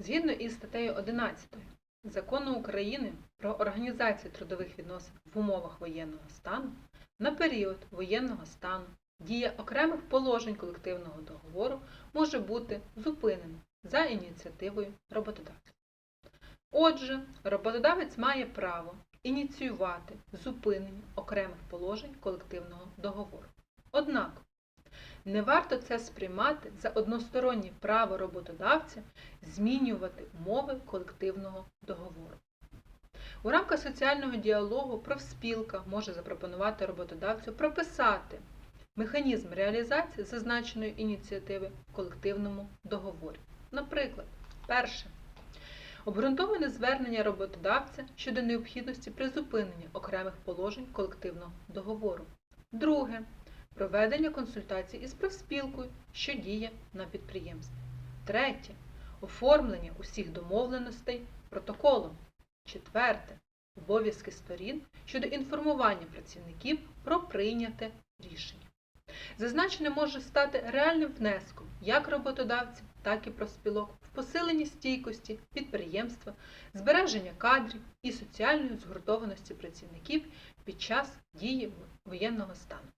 Згідно із статтею 11 Закону України про організацію трудових відносин в умовах воєнного стану на період воєнного стану дія окремих положень колективного договору може бути зупинена за ініціативою роботодавця. Отже, роботодавець має право ініціювати зупинення окремих положень колективного договору. Однак не варто це сприймати за одностороннє право роботодавця змінювати умови колективного договору. У рамках соціального діалогу профспілка може запропонувати роботодавцю прописати механізм реалізації зазначеної ініціативи в колективному договорі. Наприклад, перше. Обґрунтоване звернення роботодавця щодо необхідності призупинення окремих положень колективного договору. Друге. Проведення консультацій із профспілкою, що діє на підприємстві. Третє. Оформлення усіх домовленостей протоколом. Четверте. Обов'язки сторін щодо інформування працівників про прийняте рішення. Зазначене може стати реальним внеском як роботодавців, так і профспілок в посиленні стійкості підприємства, збереження кадрів і соціальної згуртованості працівників під час дії воєнного стану.